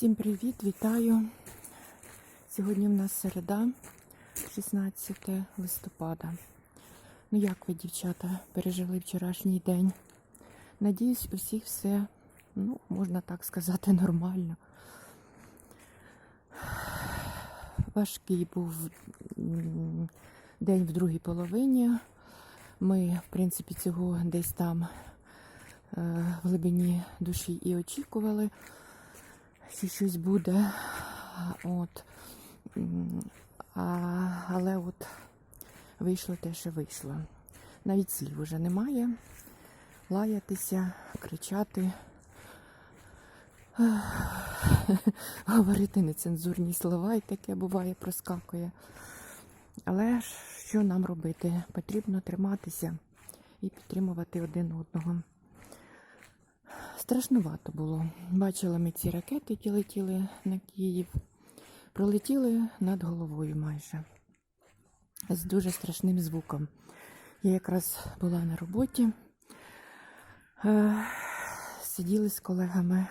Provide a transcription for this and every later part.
Всім привіт, вітаю. Сьогодні в нас середа, 16 листопада. Ну як ви, дівчата, пережили вчорашній день? Надіюсь, у всіх все, ну, можна так сказати, нормально. Важкий був день в другій половині. Ми, в принципі, цього десь там е, в глибині душі і очікували що щось буде. От. А, але от вийшло те, що вийшло. Навіть слів уже немає. Лаятися, кричати, говорити нецензурні слова, і таке буває, проскакує. Але що нам робити? Потрібно триматися і підтримувати один одного. Страшнувато було. Бачили ми ці ракети, які летіли на Київ. Пролетіли над головою майже з дуже страшним звуком. Я якраз була на роботі, Е, сиділи з колегами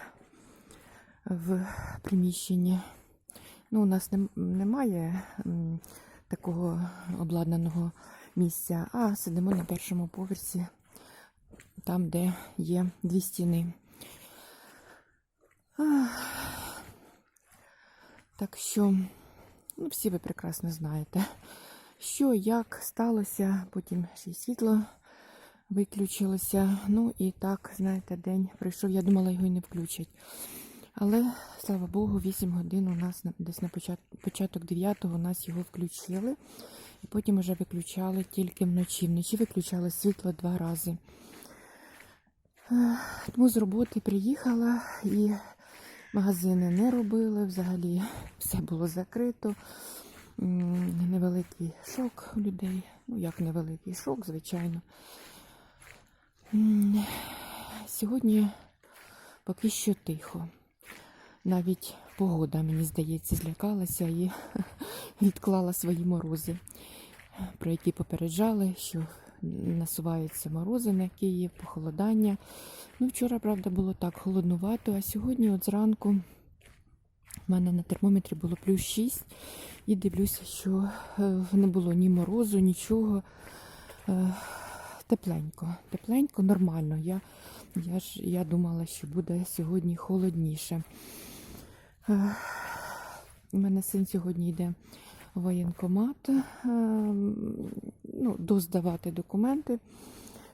в приміщенні. Ну, у нас нем- немає такого обладнаного місця, а сидимо на першому поверсі, там, де є дві стіни. Так що, ну, всі ви прекрасно знаєте, що, як сталося, потім ще й світло виключилося. Ну і так, знаєте, день прийшов, я думала, його і не включать. Але, слава Богу, 8 годин у нас десь на початок, початок 9 у нас його включили. І потім вже виключали тільки вночі. Вночі виключали світло два рази. Е, Тому з роботи приїхала і магазини не робили. Взагалі все було закрито. Невеликий шок у людей. Ну, як невеликий шок, звичайно. Сьогодні поки що тихо. Навіть погода, мені здається, злякалася і відклала свої морози, про які попереджали, що насуваються морози на Київ, похолодання. Ну, вчора, правда, було так холоднувато, а сьогодні, от зранку, в мене на термометрі було плюс 6, і дивлюся, що е, не було ні морозу, нічого. Е, Тепленько, тепленько, нормально. Я, я, ж, я думала, що буде сьогодні холодніше. Е, У мене син сьогодні йде в воєнкомат, е, ну, доздавати документи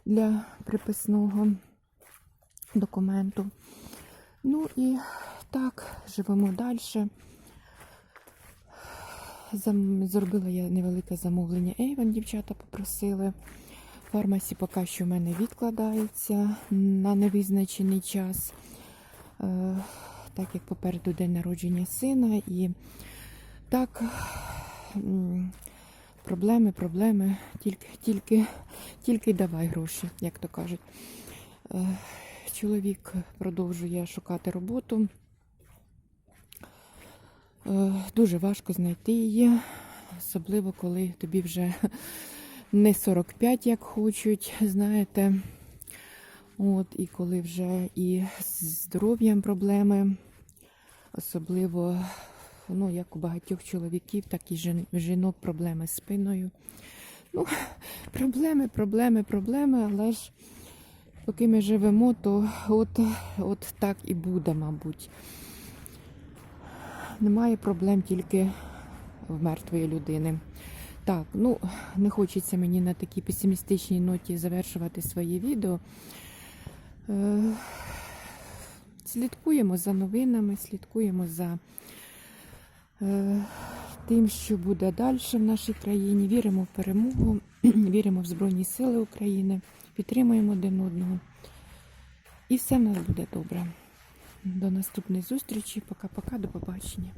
для приписного документу. Ну і так, живемо далі. Зробила я невелике замовлення Avon, дівчата попросили. Фармасі поки що в мене відкладається на невизначений час, Е, так як попереду день народження сина. І так, проблеми, проблеми, тільки, тільки, тільки давай гроші, як то кажуть. Е, Чоловік продовжує шукати роботу. Е, Дуже важко знайти її, особливо коли тобі вже не 45, як хочуть, знаєте. От, і коли вже і з здоров'ям проблеми, особливо, ну, як у багатьох чоловіків, так і жін- жінок проблеми з спиною. Ну, проблеми, проблеми, проблеми, але ж поки ми живемо, то от, от так і буде, мабуть. Немає проблем тільки в мертвої людини. Так, ну не хочеться мені на такій песимістичній ноті завершувати своє відео. Е, Слідкуємо за новинами, слідкуємо за тим, що буде далі в нашій країні. Віримо в перемогу, віримо в Збройні Сили України, підтримуємо один одного. І все в нас буде добре. До наступної зустрічі. Пока-пока, до побачення.